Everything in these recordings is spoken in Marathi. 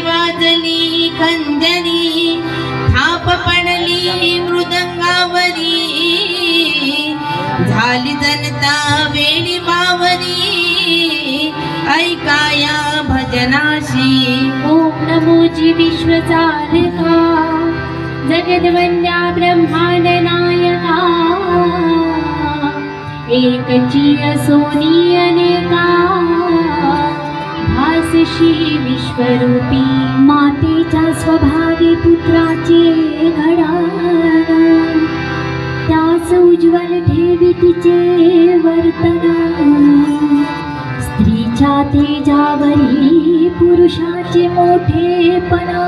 वाजली वाजली खंजरी थाप पडली मृदंगावरी. झाली जनता वेळी बावरी. ऐकाया भजनाशी. ओम नमोजी विश्वचारका जगद्वन्या ब्रह्माननायका एकची असोनी अनेका श्री विश्वरूपी मातेच्या स्वभावी पुत्राचे घडा त्यास उज्ज्वल ठेवी तिचे वर्तन. स्त्रीच्या तेजावरी पुरुषाचे मोठेपणा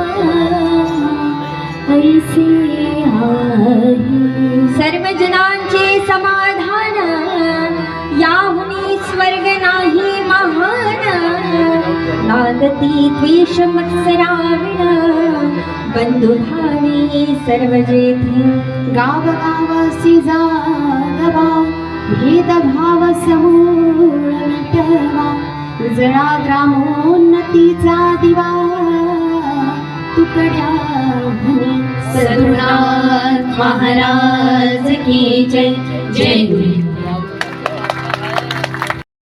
ऐसे आहे. सर्व जनांचे नागती द्वेष मत्सराविण बंधुभावी सर्व जेथे गाव गावासी जागवा भेदभाव समूळ मिटवा उजळा ग्रामोन्नतीचा दिवा। तुकड्या म्हणे महाराज की जय। जय गुरु।